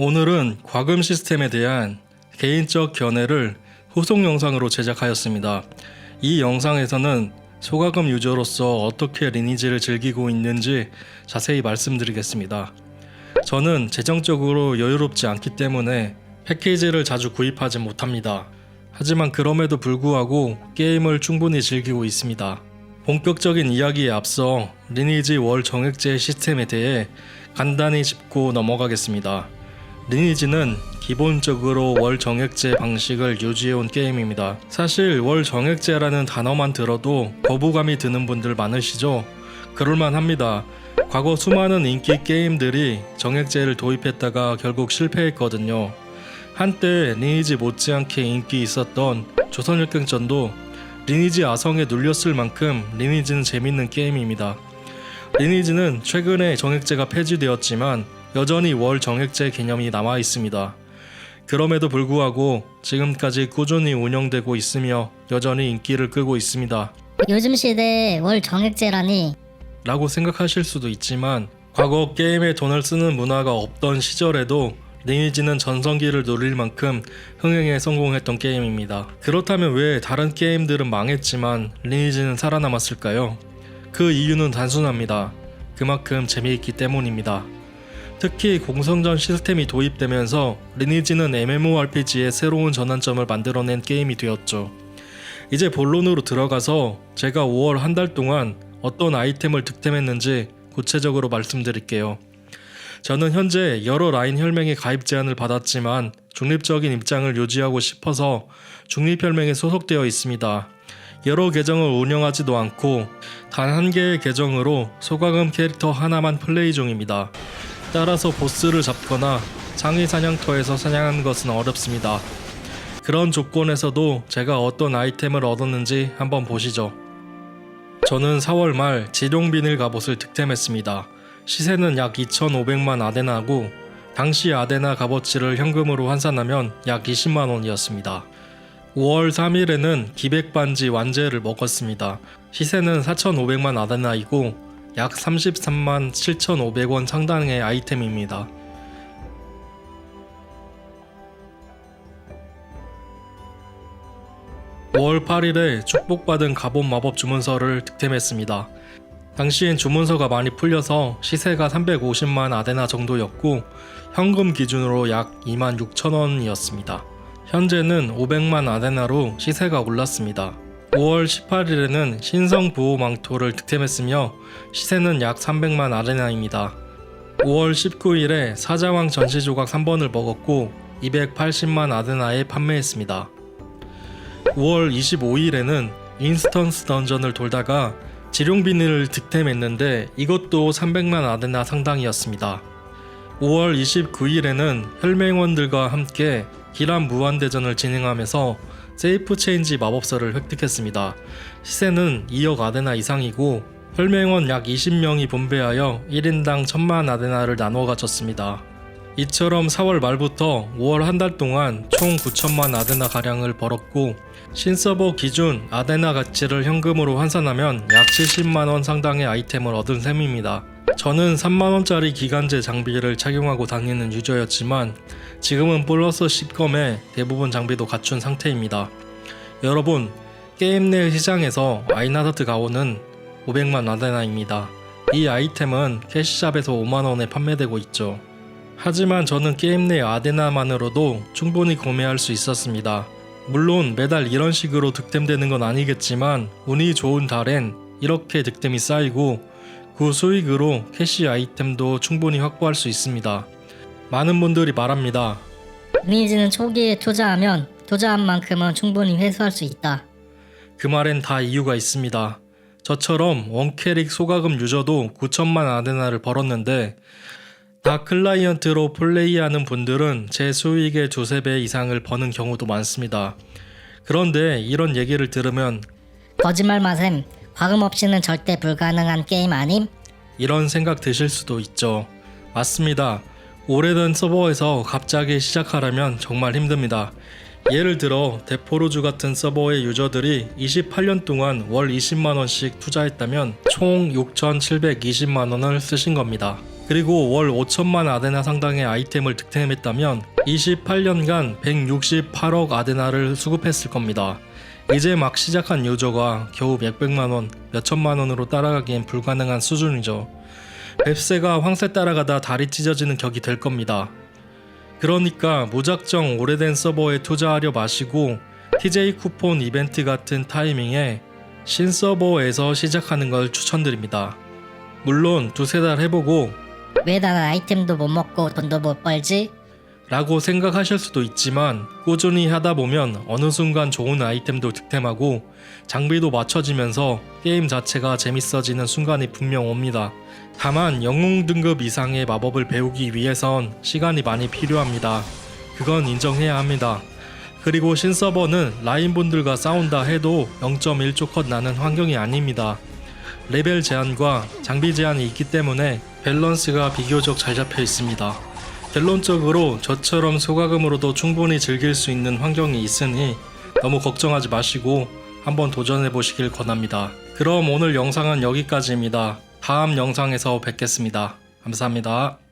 오늘은 과금 시스템에 대한 개인적 견해를 후속 영상으로 제작하였습니다. 이 영상에서는 소가금 유저로서 어떻게 리니지를 즐기고 있는지 자세히 말씀드리겠습니다. 저는 재정적으로 여유롭지 않기 때문에 패키지를 자주 구입하지 못합니다. 하지만 그럼에도 불구하고 게임을 충분히 즐기고 있습니다. 본격적인 이야기에 앞서 리니지 월 정액제 시스템에 대해 간단히 짚고 넘어가겠습니다. 리니지는 기본적으로 월 정액제 방식을 유지해온 게임입니다. 사실 월 정액제라는 단어만 들어도 거부감이 드는 분들 많으시죠? 그럴만 합니다. 과거 수많은 인기 게임들이 정액제를 도입했다가 결국 실패했거든요. 한때 리니지 못지않게 인기 있었던 조선역경전도 리니지 아성에 눌렸을 만큼 리니지는 재밌는 게임입니다. 리니지는 최근에 정액제가 폐지되었지만 여전히 월 정액제 개념이 남아 있습니다. 그럼에도 불구하고 지금까지 꾸준히 운영되고 있으며 여전히 인기를 끌고 있습니다. 요즘 시대에 월 정액제라니 라고 생각하실 수도 있지만 과거 게임에 돈을 쓰는 문화가 없던 시절에도 리니지는 전성기를 누릴 만큼 흥행에 성공했던 게임입니다. 그렇다면 왜 다른 게임들은 망했지만 리니지는 살아남았을까요? 그 이유는 단순합니다. 그만큼 재미있기 때문입니다. 특히 공성전 시스템이 도입되면서 리니지는 MMORPG의 새로운 전환점을 만들어낸 게임이 되었죠. 이제 본론으로 들어가서 제가 5월 한 달 동안 어떤 아이템을 득템했는지 구체적으로 말씀드릴게요. 저는 현재 여러 라인 혈맹의 가입 제안을 받았지만 중립적인 입장을 유지하고 싶어서 중립혈맹에 소속되어 있습니다. 여러 계정을 운영하지도 않고 단 한 개의 계정으로 소가금 캐릭터 하나만 플레이 중입니다. 따라서 보스를 잡거나 상위 사냥터에서 사냥하는 것은 어렵습니다. 그런 조건에서도 제가 어떤 아이템을 얻었는지 한번 보시죠. 저는 4월 말 지룡 비닐 갑옷을 득템했습니다. 시세는 약 2,500만 아데나고 당시 아데나 값어치를 현금으로 환산하면 약 20만 원이었습니다. 5월 3일에는 기백 반지 완제를 먹었습니다. 시세는 4,500만 아데나이고 약 33만 7,500원 상당의 아이템입니다. 5월 8일에 축복받은 갑옷 마법 주문서를 득템했습니다. 당시엔 주문서가 많이 풀려서 시세가 350만 아데나 정도였고 현금 기준으로 약 2만 6천 원이었습니다. 현재는 500만 아데나로 시세가 올랐습니다. 5월 18일에는 신성 부호 망토를 득템했으며 시세는 약 300만 아데나입니다. 5월 19일에 사자왕 전시 조각 3번을 먹었고 280만 아데나에 판매했습니다. 5월 25일에는 인스턴스 던전을 돌다가 지룡 비닐을 득템했는데 이것도 300만 아데나 상당이었습니다. 5월 29일에는 혈맹원들과 함께 기란 무한대전을 진행하면서 세이프 체인지 마법서를 획득했습니다. 시세는 2억 아데나 이상이고 혈맹원 약 20명이 분배하여 1인당 1000만 아데나를 나눠 가졌습니다. 이처럼 4월 말부터 5월 한 달 동안 총 9천만 아데나 가량을 벌었고 신서버 기준 아데나 가치를 현금으로 환산하면 약 70만 원 상당의 아이템을 얻은 셈입니다. 저는 3만 원짜리 기간제 장비를 착용하고 다니는 유저였지만 지금은 플러스 10검에 대부분 장비도 갖춘 상태입니다. 여러분 게임 내 시장에서 아이나더트 가오는 500만 아데나입니다. 이 아이템은 캐시샵에서 5만 원에 판매되고 있죠. 하지만 저는 게임 내 아데나만으로도 충분히 구매할 수 있었습니다. 물론 매달 이런 식으로 득템되는 건 아니겠지만 운이 좋은 달엔 이렇게 득템이 쌓이고 그 수익으로 캐시 아이템도 충분히 확보할 수 있습니다. 많은 분들이 말합니다. 리니지는 초기에 투자하면 투자한 만큼은 충분히 회수할 수 있다. 그 말엔 다 이유가 있습니다. 저처럼 원캐릭 소가금 유저도 9천만 아데나를 벌었는데 다 클라이언트로 플레이하는 분들은 제 수익의 두세 배 이상을 버는 경우도 많습니다. 그런데 이런 얘기를 들으면 거짓말 마셈. 과금 없이는 절대 불가능한 게임 아님? 이런 생각 드실 수도 있죠. 맞습니다. 오래된 서버에서 갑자기 시작하려면 정말 힘듭니다. 예를 들어 데포르주 같은 서버의 유저들이 28년 동안 월 20만 원씩 투자했다면 총 6,720만 원을 쓰신 겁니다. 그리고 월 5천만 아데나 상당의 아이템을 득템했다면 28년간 168억 아데나를 수급했을 겁니다. 이제 막 시작한 유저가 겨우 몇백만 원, 몇천만 원으로 따라가기엔 불가능한 수준이죠. 뱁새가 황새 따라가다 다리 찢어지는 격이 될 겁니다. 그러니까 무작정 오래된 서버에 투자하려 마시고 TJ 쿠폰 이벤트 같은 타이밍에 신서버에서 시작하는 걸 추천드립니다. 물론 두세 달 해보고 왜 나는 아이템도 못 먹고 돈도 못 벌지? 라고 생각하실 수도 있지만 꾸준히 하다 보면 어느 순간 좋은 아이템도 득템하고 장비도 맞춰지면서 게임 자체가 재밌어지는 순간이 분명 옵니다. 다만 영웅 등급 이상의 마법을 배우기 위해선 시간이 많이 필요합니다. 그건 인정해야 합니다. 그리고 신서버는 라인분들과 싸운다 해도 0.1초 컷 나는 환경이 아닙니다. 레벨 제한과 장비 제한이 있기 때문에 밸런스가 비교적 잘 잡혀 있습니다. 결론적으로 저처럼 소가금으로도 충분히 즐길 수 있는 환경이 있으니 너무 걱정하지 마시고 한번 도전해 보시길 권합니다. 그럼 오늘 영상은 여기까지입니다. 다음 영상에서 뵙겠습니다. 감사합니다.